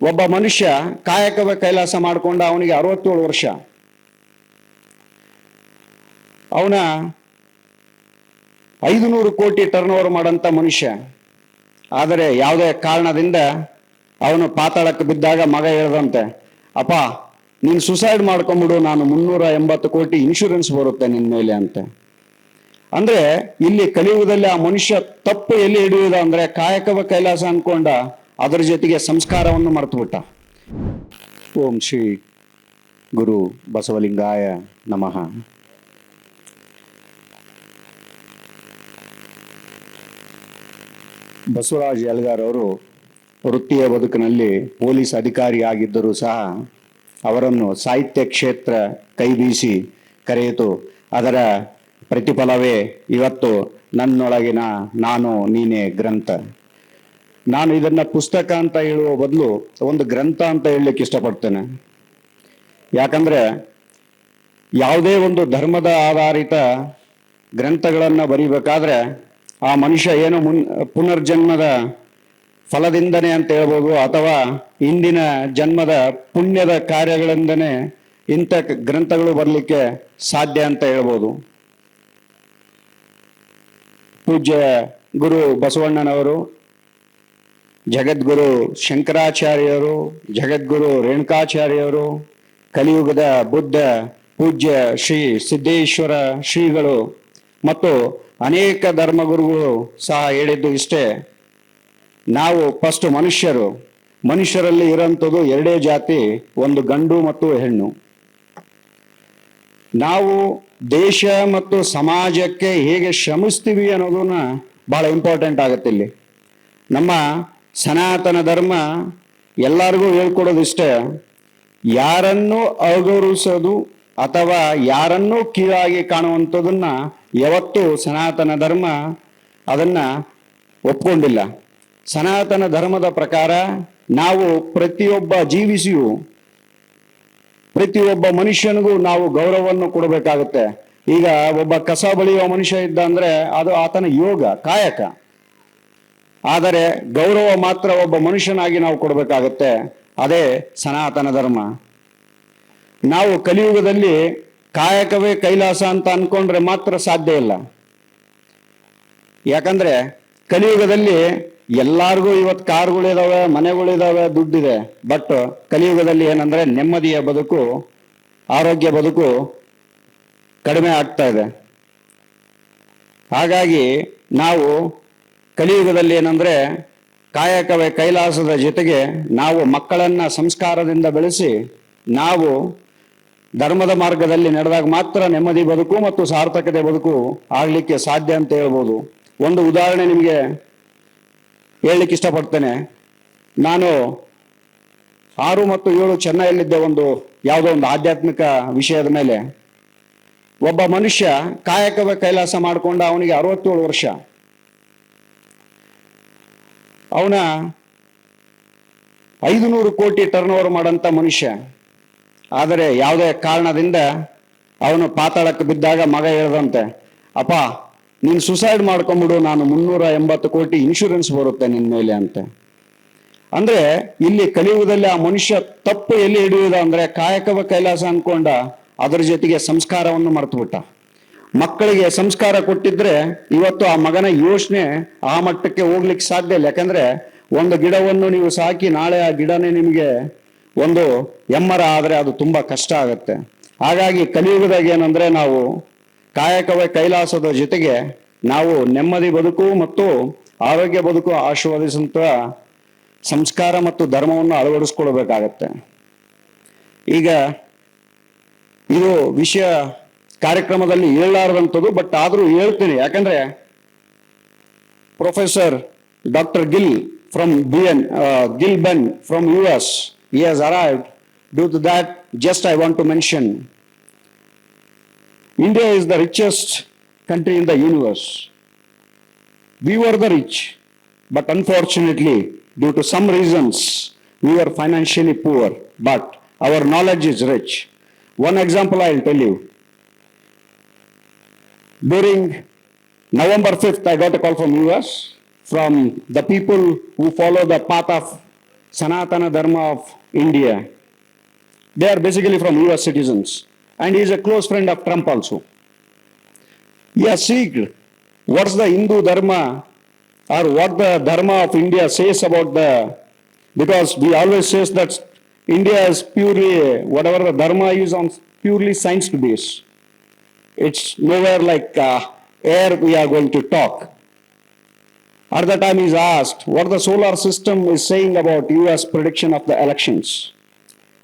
ಒಬ್ಬ ಮನುಷ್ಯ ಕಾಯಕವೇ ಕೈಲಾಸ ಮಾಡಿಕೊಂಡ ಅವನಿಗೆ ಅರವತ್ತೇಳು ವರ್ಷ. ಅವನ ಐದು ನೂರು ಕೋಟಿ ಟರ್ನ್ ಓವರ್ ಮಾಡಂತ ಮನುಷ್ಯ. ಆದರೆ ಯಾವುದೇ ಕಾರಣದಿಂದ ಅವನು ಪಾತಾಳಕ್ಕೆ ಬಿದ್ದಾಗ ಮಗ ಹೇಳ್ದಂತೆ, ಅಪ್ಪ, ನೀನು ಸುಸೈಡ್ ಮಾಡ್ಕೊಂಬಿಡು ನಾನು ಮುನ್ನೂರ ಎಂಬತ್ತು ಕೋಟಿ ಇನ್ಶೂರೆನ್ಸ್ ಬರುತ್ತೆ ನಿನ್ನ ಮೇಲೆ ಅಂತೆ. ಅಂದ್ರೆ ಇಲ್ಲಿ ಕಲಿಯುವುದಲ್ಲಿ ಆ ಮನುಷ್ಯ ತಪ್ಪು ಎಲ್ಲಿ ಹಿಡಿಯುವುದ ಅಂದ್ರೆ ಕಾಯಕವ ಕೈಲಾಸ ಅನ್ಕೊಂಡ ಅದರ ಜೊತೆಗೆ ಸಂಸ್ಕಾರವನ್ನು ಮರೆತು ಬಿಟ್ಟ. ಓಂ ಶ್ರೀ ಗುರು ಬಸವಲಿಂಗಾಯ ನಮಃ. ಬಸವರಾಜ್ ಯಲ್ಗಾರ್ ಅವರು ವೃತ್ತಿಯ ಬದುಕಿನಲ್ಲಿ ಪೊಲೀಸ್ ಅಧಿಕಾರಿಯಾಗಿದ್ದರೂ ಸಹ ಅವರನ್ನು ಸಾಹಿತ್ಯ ಕ್ಷೇತ್ರ ಕೈ ಬೀಸಿ ಕರೆಯಿತು. ಅದರ ಪ್ರತಿಫಲವೇ ಇವತ್ತು ನನ್ನೊಳಗಿನ ನಾನು, ನೀನೇ ಗ್ರಂಥ. ನಾನು ಇದನ್ನ ಪುಸ್ತಕ ಅಂತ ಹೇಳುವ ಬದಲು ಒಂದು ಗ್ರಂಥ ಅಂತ ಹೇಳಲಿಕ್ಕೆ ಇಷ್ಟಪಡ್ತೇನೆ. ಯಾಕಂದ್ರೆ ಯಾವುದೇ ಒಂದು ಧರ್ಮದ ಆಧಾರಿತ ಗ್ರಂಥಗಳನ್ನು ಬರಿಬೇಕಾದ್ರೆ ಆ ಮನುಷ್ಯ ಏನು ಮುನ್, ಪುನರ್ಜನ್ಮದ ಫಲದಿಂದನೇ ಅಂತ ಹೇಳ್ಬೋದು, ಅಥವಾ ಇಂದಿನ ಜನ್ಮದ ಪುಣ್ಯದ ಕಾರ್ಯಗಳಿಂದನೇ ಇಂಥ ಗ್ರಂಥಗಳು ಬರಲಿಕ್ಕೆ ಸಾಧ್ಯ ಅಂತ ಹೇಳ್ಬೋದು. ಪೂಜ್ಯ ಗುರು ಬಸವಣ್ಣನವರು ಜಗದ್ಗುರು ಶಂಕರಾಚಾರ್ಯರು, ಜಗದ್ಗುರು ರೇಣುಕಾಚಾರ್ಯರು, ಕಲಿಯುಗದ ಬುದ್ಧ, ಪೂಜ್ಯ ಶ್ರೀ ಸಿದ್ದೇಶ್ವರ ಶ್ರೀಗಳು ಮತ್ತು ಅನೇಕ ಧರ್ಮಗುರುಗಳು ಸಹ ಹೇಳಿದ್ದು ಇಷ್ಟೇ. ನಾವು ಫಸ್ಟ್ ಮನುಷ್ಯರು. ಮನುಷ್ಯರಲ್ಲಿ ಇರೋಂಥದ್ದು ಎರಡೇ ಜಾತಿ, ಒಂದು ಗಂಡು ಮತ್ತು ಹೆಣ್ಣು. ನಾವು ದೇಶ ಮತ್ತು ಸಮಾಜಕ್ಕೆ ಹೇಗೆ ಶ್ರಮಿಸ್ತೀವಿ ಅನ್ನೋದನ್ನ ಬಹಳ ಇಂಪಾರ್ಟೆಂಟ್ ಆಗುತ್ತೆ ಇಲ್ಲಿ. ನಮ್ಮ ಸನಾತನ ಧರ್ಮ ಎಲ್ಲರಿಗೂ ಹೇಳ್ಕೊಡೋದು ಇಷ್ಟೇ. ಯಾರನ್ನು ಅಗೌರವಿಸೋದು ಅಥವಾ ಯಾರನ್ನೂ ಕೀಳಾಗಿ ಕಾಣುವಂಥದನ್ನ ಯಾವತ್ತೂ ಸನಾತನ ಧರ್ಮ ಅದನ್ನ ಒಪ್ಕೊಂಡಿಲ್ಲ. ಸನಾತನ ಧರ್ಮದ ಪ್ರಕಾರ ನಾವು ಪ್ರತಿಯೊಬ್ಬ ಜೀವಿಸಿಯು ಪ್ರತಿಯೊಬ್ಬ ಮನುಷ್ಯನಿಗೂ ನಾವು ಗೌರವವನ್ನು ಕೊಡಬೇಕಾಗುತ್ತೆ. ಈಗ ಒಬ್ಬ ಕಸ ಬಳಿಯುವ ಮನುಷ್ಯ ಇದ್ದ ಅಂದ್ರೆ ಅದು ಆತನ ಯೋಗ, ಕಾಯಕ. ಆದರೆ ಗೌರವ ಮಾತ್ರ ಒಬ್ಬ ಮನುಷ್ಯನಾಗಿ ನಾವು ಕೊಡಬೇಕಾಗುತ್ತೆ. ಅದೇ ಸನಾತನ ಧರ್ಮ. ನಾವು ಕಲಿಯುಗದಲ್ಲಿ ಕಾಯಕವೇ ಕೈಲಾಸ ಅಂತ ಅನ್ಕೊಂಡ್ರೆ ಮಾತ್ರ ಸಾಧ್ಯ ಇಲ್ಲ. ಯಾಕಂದ್ರೆ ಕಲಿಯುಗದಲ್ಲಿ ಎಲ್ಲಾರ್ಗೂ ಇವತ್ತು ಕಾರ್ಗಳಿದಾವೆ ಮನೆಗಳಿದಾವೆ ದುಡ್ಡಿದೆ. ಬಟ್ ಕಲಿಯುಗದಲ್ಲಿ ಏನಂದ್ರೆ ನೆಮ್ಮದಿಯ ಬದುಕು, ಆರೋಗ್ಯ ಬದುಕು ಕಡಿಮೆ ಆಗ್ತಾ ಇದೆ. ಹಾಗಾಗಿ ನಾವು ಕಲಿಯುಗದಲ್ಲಿ ಏನಂದ್ರೆ ಕಾಯಕವೇ ಕೈಲಾಸದ ಜೊತೆಗೆ ನಾವು ಮಕ್ಕಳನ್ನ ಸಂಸ್ಕಾರದಿಂದ ಬೆಳೆಸಿ ನಾವು ಧರ್ಮದ ಮಾರ್ಗದಲ್ಲಿ ನಡೆದಾಗ ಮಾತ್ರ ನೆಮ್ಮದಿ ಬದುಕು ಮತ್ತು ಸಾರ್ಥಕತೆ ಬದುಕು ಆಗ್ಲಿಕ್ಕೆ ಸಾಧ್ಯ ಅಂತ ಹೇಳ್ಬೋದು. ಒಂದು ಉದಾಹರಣೆ ನಿಮಗೆ ಹೇಳಲಿಕ್ಕೆ ಇಷ್ಟಪಡ್ತೇನೆ. ನಾನು ಆರು ಮತ್ತು ಏಳು ಚೆನ್ನೈಯಲ್ಲಿದ್ದೆ ಒಂದು ಯಾವುದೋ ಒಂದು ಆಧ್ಯಾತ್ಮಿಕ ವಿಷಯದ ಮೇಲೆ ಒಬ್ಬ ಮನುಷ್ಯ ಕಾಯಕವೇ ಕೈಲಾಸ ಮಾಡಿಕೊಂಡ ಅವನಿಗೆ ಅರವತ್ತೇಳು ವರ್ಷ. ಅವನ ಐದು ನೂರು ಕೋಟಿ ಟರ್ನ್ ಓವರ್ ಮಾಡಂತ ಮನುಷ್ಯ. ಆದರೆ ಯಾವುದೇ ಕಾರಣದಿಂದ ಅವನು ಪಾತಾಳಕ್ಕೆ ಬಿದ್ದಾಗ ಮಗ ಹೇಳ್ದಂತೆ, ಅಪ್ಪ, ನೀನು ಸುಸೈಡ್ ಮಾಡ್ಕೊಂಬಿಡು ನಾನು ಮುನ್ನೂರ ಎಂಬತ್ತು ಕೋಟಿ ಇನ್ಶೂರೆನ್ಸ್ ಬರುತ್ತೆ ನಿನ್ನ ಮೇಲೆ ಅಂತೆ. ಅಂದ್ರೆ ಇಲ್ಲಿ ಕಲಿಯುವುದಲ್ಲಿ ಆ ಮನುಷ್ಯ ತಪ್ಪು ಎಲ್ಲಿ ಹಿಡಿಯುವುದ ಅಂದ್ರೆ ಕಾಯಕವ ಕೈಲಾಸ ಅನ್ಕೊಂಡ ಅದರ ಜೊತೆಗೆ ಸಂಸ್ಕಾರವನ್ನು ಮರೆತು ಬಿಟ್ಟ ಮಕ್ಕಳಿಗೆ ಸಂಸ್ಕಾರ ಕೊಟ್ಟಿದ್ರೆ ಇವತ್ತು ಆ ಮಗನ ಯೋಚನೆ ಆ ಮಟ್ಟಕ್ಕೆ ಹೋಗ್ಲಿಕ್ಕೆ ಸಾಧ್ಯ ಇಲ್ಲ. ಯಾಕಂದ್ರೆ ಒಂದು ಗಿಡವನ್ನು ನೀವು ಸಾಕಿ ನಾಳೆ ಆ ಗಿಡನೇ ನಿಮಗೆ ಒಂದು ಎಮ್ಮರ ಆದರೆ ಅದು ತುಂಬಾ ಕಷ್ಟ ಆಗುತ್ತೆ. ಹಾಗಾಗಿ ಕಲಿಯುಗದಾಗ ಏನಂದ್ರೆ ನಾವು ಕಾಯಕವೇ ಕೈಲಾಸದ ಜೊತೆಗೆ ನಾವು ನೆಮ್ಮದಿ ಬದುಕು ಮತ್ತು ಆರೋಗ್ಯ ಬದುಕು ಆಶೀರ್ವದಿಸುವಂತ ಸಂಸ್ಕಾರ ಮತ್ತು ಧರ್ಮವನ್ನು ಅಳವಡಿಸ್ಕೊಳ್ಬೇಕಾಗತ್ತೆ. ಈಗ ಇದು ವಿಷಯ ಕಾರ್ಯಕ್ರಮದಲ್ಲಿ ಹೇಳಲಾರದಂಥದ್ದು ಬಟ್ ಆದ್ರೂ ಹೇಳ್ತೀನಿ ಯಾಕಂದ್ರೆ professor doctor Gil from B N Gil Ben from U S he has arrived due to that just i want to mention india is the richest country in the universe we were the rich but unfortunately due to some reasons we were financially poor but our knowledge is rich one example i'll tell you during November 5th, I got a call from US from the people who follow the path of Sanatana Dharma of India. They are basically from US citizens. And he is a close friend of Trump also. He has seeked what's the Hindu Dharma or what the Dharma of India says about the, because we always says that India is purely, whatever the Dharma is on purely science based. It's nowhere like uh, air we are going to talk. At the time he's asked what the solar system is saying about US prediction of the elections.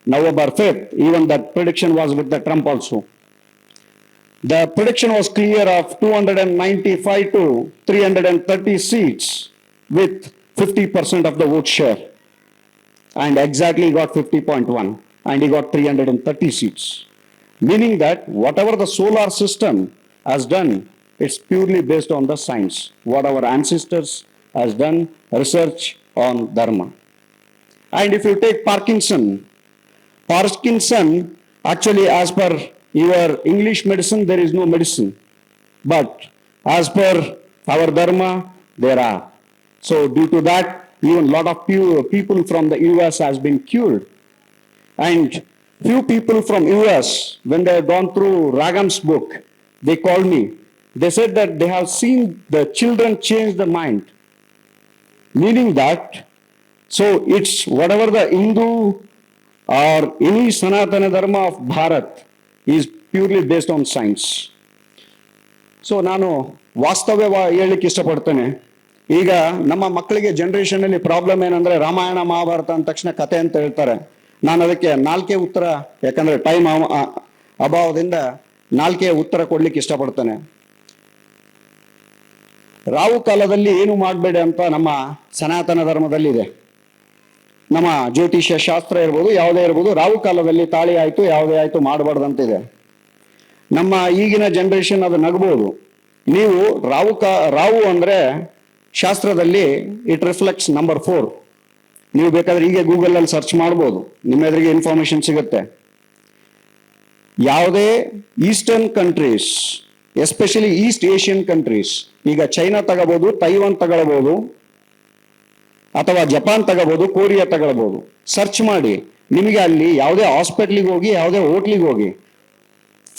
November 5th, even that prediction was with the Trump also. The prediction was clear of 295 to 330 seats with 50% of the vote share. And exactly got 50.1 and he got 330 seats. Meaning that whatever the solar system has done, it's purely based on the science. What our ancestors has done research on Dharma. And if you take Parkinson, Parkinson, actually, as per your English medicine, there is no medicine. But as per our Dharma, there are. So due to that, even a lot of people from the US has been cured. And few people from US, when they have gone through Ragam's book, they called me. They said that they have seen the children change the mind. Meaning that, so it's whatever the Hindu or any Sanatana Dharma of Bharat is purely based on science. So ನಾನು ವಾಸ್ತವ್ಯ ಹೇಳಲಿಕ್ಕೆ ಇಷ್ಟಪಡ್ತೇನೆ ಈಗ ನಮ್ಮ ಮಕ್ಕಳಿಗೆ generation ಅಲ್ಲಿ problem ಏನಂದ್ರೆ ರಾಮಾಯಣ ಮಹಾಭಾರತ ಅಂದ ತಕ್ಷಣ ಕತೆ ಅಂತ ಹೇಳ್ತಾರೆ ನಾನು ಅದಕ್ಕೆ ನಾಲ್ಕೇ ಉತ್ತರ, ಯಾಕಂದ್ರೆ ಟೈಮ್ ಅಭಾವದಿಂದ ನಾಲ್ಕೇ ಉತ್ತರ ಕೊಡ್ಲಿಕ್ಕೆ ಇಷ್ಟಪಡ್ತೇನೆ. ರಾವು ಕಾಲದಲ್ಲಿ ಏನು ಮಾಡಬೇಡಿ ಅಂತ ನಮ್ಮ ಸನಾತನ ಧರ್ಮದಲ್ಲಿದೆ. ನಮ್ಮ ಜ್ಯೋತಿಷ್ಯ ಶಾಸ್ತ್ರ ಇರ್ಬೋದು, ಯಾವುದೇ ಇರ್ಬೋದು ರಾವು ಕಾಲದಲ್ಲಿ ತಾಳಿ ಆಯಿತು, ಯಾವುದೇ ಆಯಿತು ಮಾಡಬಾರ್ದಂತಿದೆ. ನಮ್ಮ ಈಗಿನ ಜನರೇಷನ್ ಅದು ನಗಬಹುದು ನೀವು ರಾವು ಕಾ ರಾವು ಅಂದ್ರೆ ಶಾಸ್ತ್ರದಲ್ಲಿ ಇಟ್ ರಿಫ್ಲೆಕ್ಟ್ಸ್ ನಂಬರ್ ಫೋರ್ ನೀವು ಬೇಕಾದ್ರೆ ಹೀಗೆ ಗೂಗಲ್ ಅಲ್ಲಿ ಸರ್ಚ್ ಮಾಡ್ಬೋದು. ನಿಮ್ಮ ಎದುರಿಗೆ ಇನ್ಫಾರ್ಮೇಶನ್ ಸಿಗುತ್ತೆ. ಯಾವುದೇ eastern countries especially east Asian countries ಈಗ ಚೈನಾ ತಗೋಬಹುದು ತೈವಾನ್ ತಗೊಳ್ಬಹುದು ಅಥವಾ ಜಪಾನ್ ತಗೋಬಹುದು ಕೊರಿಯಾ ತಗೊಳ್ಬಹುದು ಸರ್ಚ್ ಮಾಡಿ. ನಿಮಗೆ ಅಲ್ಲಿ ಯಾವುದೇ ಹಾಸ್ಪಿಟ್ಲಿಗೆ ಹೋಗಿ, ಯಾವುದೇ ಹೋಟ್ಲಿಗೆ ಹೋಗಿ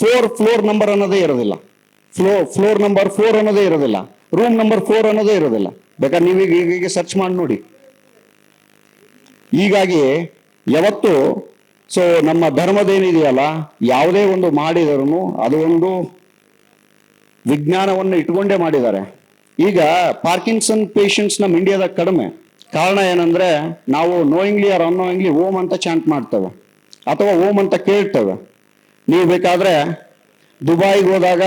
ಫೋರ್ ಫ್ಲೋರ್ ನಂಬರ್ ಅನ್ನೋದೇ ಇರೋದಿಲ್ಲ. ಫ್ಲೋ ಫ್ಲೋರ್ ನಂಬರ್ ಫೋರ್ ಅನ್ನೋದೇ ಇರೋದಿಲ್ಲ. ರೂಮ್ ನಂಬರ್ ಫೋರ್ ಅನ್ನೋದೇ ಇರೋದಿಲ್ಲ. ಬೇಕಾದ್ರೆ ನೀವೀಗ ಈಗ ಸರ್ಚ್ ಮಾಡಿ ನೋಡಿ. ಹೀಗಾಗಿ ಯಾವತ್ತು ಸೊ ನಮ್ಮ ಧರ್ಮದೇನಿದೆಯಲ್ಲ ಯಾವುದೇ ಒಂದು ಮಾಡಿದರೂ ಅದು ಒಂದು ವಿಜ್ಞಾನವನ್ನು ಇಟ್ಕೊಂಡೇ ಮಾಡಿದ್ದಾರೆ. ಈಗ ಪಾರ್ಕಿನ್ಸನ್ ಪೇಷಂಟ್ಸ್ ನಮ್ಮ ಇಂಡಿಯಾದಾಗ ಕಡಿಮೆ. ಕಾರಣ ಏನಂದ್ರೆ, ನಾವು ನೋಯಿಂಗ್ಲಿ ಆರ್ ಅನ್ನೋಯಿಂಗ್ಲಿ ಓಮ್ ಅಂತ ಚಾಂಟ್ ಮಾಡ್ತೇವೆ. ಅಥವಾ ಓಮ್ ಅಂತ ಕೇಳ್ತೇವೆ. ನೀವು ಬೇಕಾದ್ರೆ ದುಬೈಗೆ ಹೋದಾಗ,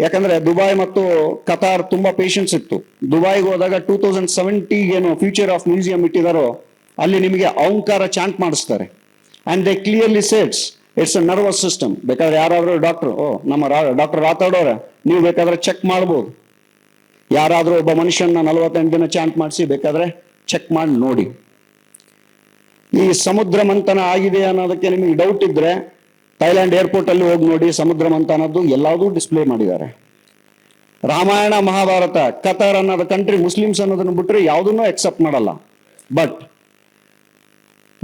ಯಾಕಂದ್ರೆ ದುಬೈ ಮತ್ತು ಕತಾರ್ ತುಂಬಾ ಪೇಷಂಟ್ಸ್ ಇತ್ತು. ದುಬೈಗೆ ಹೋದಾಗ ಟೂ ತೌಸಂಡ್ ಸೆವೆಂಟಿಗೆ ಏನು ಫ್ಯೂಚರ್ ಆಫ್ ಮ್ಯೂಸಿಯಂ ಇಟ್ಟಿದಾರೋ ಅಲ್ಲಿ ನಿಮಗೆ ಅಹಂಕಾರ ಚಾಂಟ್ ಮಾಡಿಸ್ತಾರೆ. And they clearly states it's a nervous system ಬೇಕಾದ್ರೆ ಯಾರಾದರೂ ಡಾಕ್ಟರ್ ಓ, ನಮ್ಮ ಡಾಕ್ಟರ್ ರಾತಾಡೋರ ನೀವು ಬೇಕಾದ್ರೆ ಚೆಕ್ ಮಾಡ್ಬೋದು. ಯಾರಾದರೂ ಒಬ್ಬ ಮನುಷ್ಯನ ನಲವತ್ತೆಂಟು ದಿನ ಚಾಂಟ್ ಮಾಡಿಸಿ ಬೇಕಾದ್ರೆ ಚೆಕ್ ಮಾಡಿ ನೋಡಿ. ಈ ಸಮುದ್ರ ಮಂಥನ ಆಗಿದೆ ಅನ್ನೋದಕ್ಕೆ ನಿಮಗೆ ಡೌಟ್ ಇದ್ರೆ, ಥೈಲ್ಯಾಂಡ್ ಏರ್ಪೋರ್ಟ್ ಅಲ್ಲಿ ಹೋಗಿ ನೋಡಿ ಸಮುದ್ರ ಮಂಥನದ್ದು ಎಲ್ಲದೂ ಡಿಸ್ಪ್ಲೇ ಮಾಡಿದ್ದಾರೆ. ರಾಮಾಯಣ, ಮಹಾಭಾರತ, ಕತಾರ್ ಅನ್ನೋದು ಕಂಟ್ರಿ ಮುಸ್ಲಿಮ್ಸ್ ಅನ್ನೋದನ್ನು ಬಿಟ್ಟರೆ ಯಾವುದನ್ನು ಎಕ್ಸೆಪ್ಟ್ ಮಾಡಲ್ಲ. ಬಟ್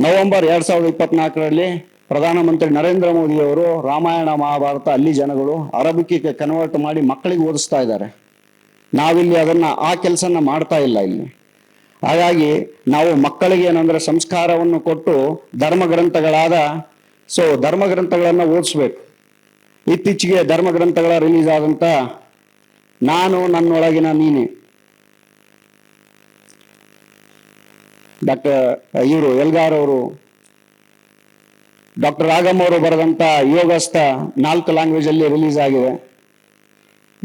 ನವೆಂಬರ್ ಎರಡ್ ಸಾವಿರದ ಇಪ್ಪತ್ನಾಲ್ಕರಲ್ಲಿ ಪ್ರಧಾನಮಂತ್ರಿ ನರೇಂದ್ರ ಮೋದಿ ಅವರು ರಾಮಾಯಣ ಮಹಾಭಾರತ ಅಲ್ಲಿ ಜನಗಳು ಅರಬಿಕಿಗೆ ಕನ್ವರ್ಟ್ ಮಾಡಿ ಮಕ್ಕಳಿಗೆ ಓದಿಸ್ತಾ ಇದ್ದಾರೆ. ನಾವಿಲ್ಲಿ ಅದನ್ನ ಆ ಕೆಲಸನ ಮಾಡ್ತಾ ಇಲ್ಲ ಇಲ್ಲಿ. ಹಾಗಾಗಿ ನಾವು ಮಕ್ಕಳಿಗೆ ಏನಂದ್ರೆ ಸಂಸ್ಕಾರವನ್ನು ಕೊಟ್ಟು ಧರ್ಮ ಗ್ರಂಥಗಳಾದ ಸೊ ಧರ್ಮ ಗ್ರಂಥಗಳನ್ನ ಓದಿಸ್ಬೇಕು. ಇತ್ತೀಚೆಗೆ ಧರ್ಮ ಗ್ರಂಥಗಳ ರಿಲೀಸ್ ಆದಂತ ನಾನು ನನ್ನೊಳಗಿನ ನೀನೆ. ಡಾಕ್ಟರ್, ಇವರು ಎಲ್ಗಾರ್ ಅವರು, ಡಾಕ್ಟರ್ ರಾಗಮ್ ಅವರು ಬರೆದಂತ ಯೋಗಸ್ಥ ನಾಲ್ಕು ಲ್ಯಾಂಗ್ವೇಜ್ ಅಲ್ಲಿ ರಿಲೀಸ್ ಆಗಿದೆ.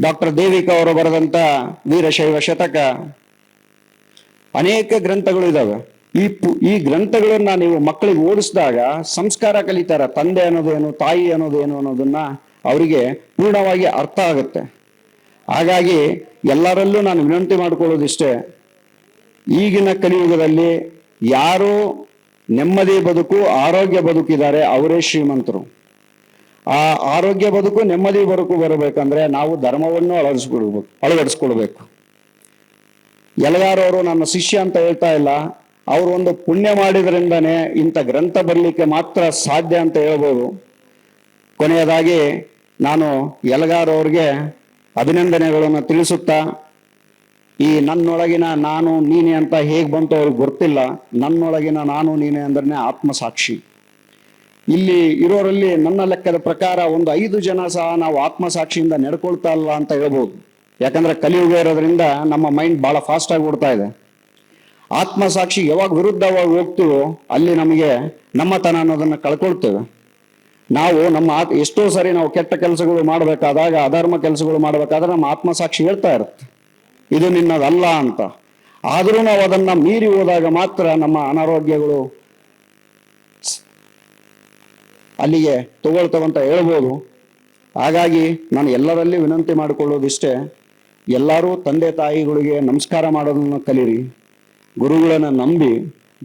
ಡಾಕ್ಟರ್ ದೇವಿಕಾ ಅವರು ಬರೆದಂತ ವೀರಶೈವ ಶತಕ. ಅನೇಕ ಗ್ರಂಥಗಳು ಇದಾವೆ. ಈ ಈ ಗ್ರಂಥಗಳನ್ನ ನೀವು ಮಕ್ಕಳಿಗೆ ಓಡಿಸಿದಾಗ ಸಂಸ್ಕಾರ ಕಲಿತಾರ. ತಂದೆ ಅನ್ನೋದೇನು ತಾಯಿ ಅನ್ನೋದೇನು ಅನ್ನೋದನ್ನ ಅವರಿಗೆ ಪೂರ್ಣವಾಗಿ ಅರ್ಥ ಆಗುತ್ತೆ. ಹಾಗಾಗಿ ಎಲ್ಲರಲ್ಲೂ ನಾನು ವಿನಂತಿ ಮಾಡ್ಕೊಳ್ಳೋದಿಷ್ಟೇ ಈಗಿನ ಕಲಿಯುಗದಲ್ಲಿ ಯಾರು ನೆಮ್ಮದಿ ಬದುಕು, ಆರೋಗ್ಯ ಬದುಕಿದ್ದಾರೆ ಅವರೇ ಶ್ರೀಮಂತರು. ಆ ಆರೋಗ್ಯ ಬದುಕು, ನೆಮ್ಮದಿ ಬದುಕು ಬರಬೇಕಂದ್ರೆ ನಾವು ಧರ್ಮವನ್ನು ಅಳವಡಿಸ್ಕೊಳ್ಬೇಕು ಅಳವಡಿಸ್ಕೊಳ್ಬೇಕು. ಎಲ್ಲಗಾರವರು ನನ್ನ ಶಿಷ್ಯ ಅಂತ ಹೇಳ್ತಾ ಇಲ್ಲ, ಅವರು ಒಂದು ಪುಣ್ಯ ಮಾಡಿದ್ರಿಂದಾನೆ ಇಂಥ ಗ್ರಂಥ ಬರಲಿಕ್ಕೆ ಮಾತ್ರ ಸಾಧ್ಯ ಅಂತ ಹೇಳ್ಬೋದು. ಕೊನೆಯದಾಗಿ ನಾನು ಎಲ್ಲಗಾರವ್ರಿಗೆ ಅಭಿನಂದನೆಗಳನ್ನು ತಿಳಿಸುತ್ತಾ ಈ ನನ್ನೊಳಗಿನ ನಾನು ನೀನೆ ಅಂತ ಹೇಗೆ ಬಂತು ಅವ್ರಿಗೆ ಗೊತ್ತಿಲ್ಲ. ನನ್ನೊಳಗಿನ ನಾನು ನೀನೆ ಅಂದ್ರೆ ಆತ್ಮಸಾಕ್ಷಿ. ಇಲ್ಲಿ ಇರೋರಲ್ಲಿ ನನ್ನ ಲೆಕ್ಕದ ಪ್ರಕಾರ ಒಂದು ಐದು ಜನ ಸಹ ನಾವು ಆತ್ಮಸಾಕ್ಷಿಯಿಂದ ನಡ್ಕೊಳ್ತಾ ಇಲ್ಲ ಅಂತ ಹೇಳ್ಬೋದು. ಯಾಕಂದ್ರೆ ಕಲಿಯುಗ ಇರೋದ್ರಿಂದ ನಮ್ಮ ಮೈಂಡ್ ಬಹಳ ಫಾಸ್ಟ್ ಆಗಿ ಓಡ್ತಾ ಇದೆ. ಆತ್ಮಸಾಕ್ಷಿ ಯಾವಾಗ ವಿರುದ್ಧವಾಗಿ ಹೋಗ್ತೀವೋ ಅಲ್ಲಿ ನಮಗೆ ನಮ್ಮತನ ಅನ್ನೋದನ್ನ ಕಳ್ಕೊಳ್ತೇವೆ. ನಾವು ನಮ್ಮ ಎಷ್ಟೋ ಸರಿ ನಾವು ಕೆಟ್ಟ ಕೆಲಸಗಳು ಮಾಡಬೇಕಾದಾಗ ಅಧರ್ಮ ಕೆಲಸಗಳು ಮಾಡಬೇಕಾದ್ರೆ ನಮ್ಮ ಆತ್ಮಸಾಕ್ಷಿ ಹೇಳ್ತಾ ಇರುತ್ತೆ. ಇದು ನಿನ್ನದಲ್ಲ ಅಂತ. ಆದರೂ ನಾವು ಅದನ್ನ ಮೀರಿ ಹೋದಾಗ ಮಾತ್ರ ನಮ್ಮ ಅನಾರೋಗ್ಯಗಳು ಅಲ್ಲಿಗೆ ತಗೊಳ್ತವಂತ ಹೇಳ್ಬೋದು. ಹಾಗಾಗಿ ನಾನು ಎಲ್ಲರಲ್ಲಿ ವಿನಂತಿ ಮಾಡಿಕೊಳ್ಳೋದಿಷ್ಟೇ, ಎಲ್ಲರೂ ತಂದೆ ತಾಯಿಗಳಿಗೆ ನಮಸ್ಕಾರ ಮಾಡೋದನ್ನು ಕಲೀರಿ. ಗುರುಗಳನ್ನ ನಂಬಿ,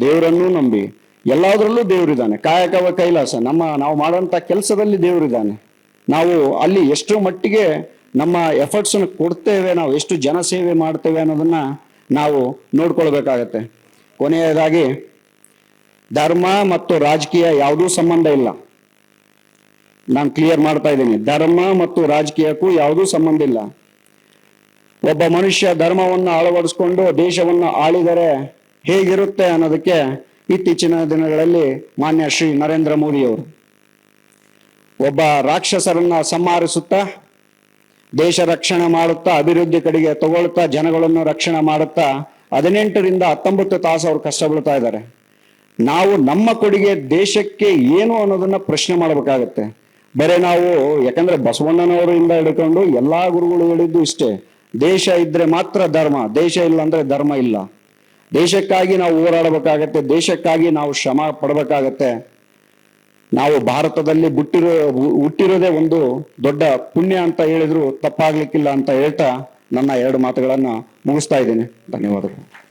ದೇವರನ್ನೂ ನಂಬಿ, ಎಲ್ಲದರಲ್ಲೂ ದೇವರಿದ್ದಾನೆ. ಕಾಯಕವ ಕೈಲಾಸ, ನಮ್ಮ ನಾವು ಮಾಡೋಂಥ ಕೆಲಸದಲ್ಲಿ ದೇವರಿದ್ದಾನೆ. ನಾವು ಅಲ್ಲಿ ಎಷ್ಟು ಮಟ್ಟಿಗೆ ನಮ್ಮ ಎಫರ್ಟ್ಸ್ ಕೊಡ್ತೇವೆ, ನಾವು ಎಷ್ಟು ಜನ ಸೇವೆ ಮಾಡ್ತೇವೆ ಅನ್ನೋದನ್ನ ನಾವು ನೋಡ್ಕೊಳ್ಬೇಕಾಗತ್ತೆ. ಕೊನೆಯದಾಗಿ, ಧರ್ಮ ಮತ್ತು ರಾಜಕೀಯ ಯಾವುದೂ ಸಂಬಂಧ ಇಲ್ಲ. ನಾನು ಕ್ಲಿಯರ್ ಮಾಡ್ತಾ ಇದ್ದೀನಿ. ಧರ್ಮ ಮತ್ತು ರಾಜಕೀಯಕ್ಕೂ ಯಾವುದೂ ಸಂಬಂಧ ಇಲ್ಲ. ಒಬ್ಬ ಮನುಷ್ಯ ಧರ್ಮವನ್ನು ಅಳವಡಿಸ್ಕೊಂಡು ದೇಶವನ್ನು ಆಳಿದರೆ ಹೇಗಿರುತ್ತೆ ಅನ್ನೋದಕ್ಕೆ ಇತ್ತೀಚಿನ ದಿನಗಳಲ್ಲಿ ಮಾನ್ಯ ಶ್ರೀ ನರೇಂದ್ರ ಮೋದಿಯವರು. ಒಬ್ಬ ರಾಕ್ಷಸರನ್ನ ಸಂಹರಿಸುತ್ತಾ ದೇಶ ರಕ್ಷಣೆ ಮಾಡುತ್ತಾ, ಅಭಿವೃದ್ಧಿ ಕಡೆಗೆ ತಗೊಳ್ತಾ, ಜನಗಳನ್ನು ರಕ್ಷಣೆ ಮಾಡುತ್ತಾ, ಹದಿನೆಂಟರಿಂದ ಹತ್ತೊಂಬತ್ತು ತಾಸು ಅವ್ರು ಬೀಳ್ತಾ ಇದ್ದಾರೆ. ನಾವು ನಮ್ಮ ಕೊಡುಗೆ ದೇಶಕ್ಕೆ ಏನು ಅನ್ನೋದನ್ನ ಪ್ರಶ್ನೆ ಮಾಡಬೇಕಾಗತ್ತೆ. ಬರೀ ನಾವು, ಯಾಕಂದ್ರೆ ಬಸವಣ್ಣನವರಿಂದ ಹಿಡ್ಕೊಂಡು ಎಲ್ಲಾ ಗುರುಗಳು ಹೇಳಿದ್ದು ಇಷ್ಟೇ, ದೇಶ ಇದ್ರೆ ಮಾತ್ರ ಧರ್ಮ, ದೇಶ ಇಲ್ಲ ಅಂದ್ರೆ ಧರ್ಮ ಇಲ್ಲ. ದೇಶಕ್ಕಾಗಿ ನಾವು ಹೋರಾಡಬೇಕಾಗತ್ತೆ, ದೇಶಕ್ಕಾಗಿ ನಾವು ಶ್ರಮ ಪಡಬೇಕಾಗತ್ತೆ. ನಾವು ಭಾರತದಲ್ಲಿ ಹುಟ್ಟಿರೋ, ಹುಟ್ಟಿರೋದೇ ಒಂದು ದೊಡ್ಡ ಪುಣ್ಯ ಅಂತ ಹೇಳಿದ್ರು ತಪ್ಪಾಗ್ಲಿಕ್ಕಿಲ್ಲ ಅಂತ ಹೇಳ್ತಾ ನನ್ನ ಎರಡು ಮಾತುಗಳನ್ನ ಮುಗಿಸ್ತಾ ಇದ್ದೀನಿ. ಧನ್ಯವಾದಗಳು.